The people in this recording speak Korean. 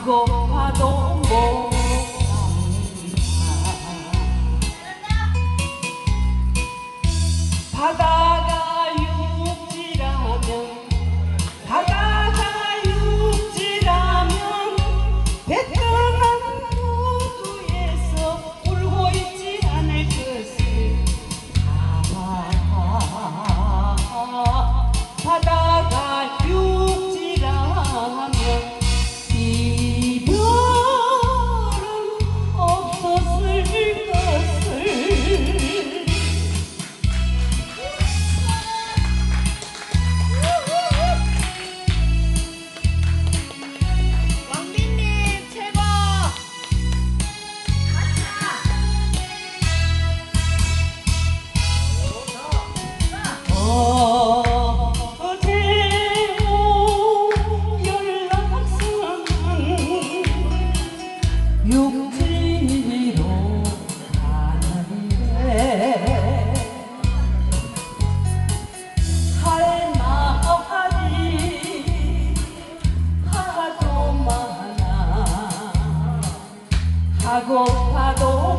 사고파도 못 갑니다 바다 육지로 가는데 할 말이 하도 많아 하고파도 못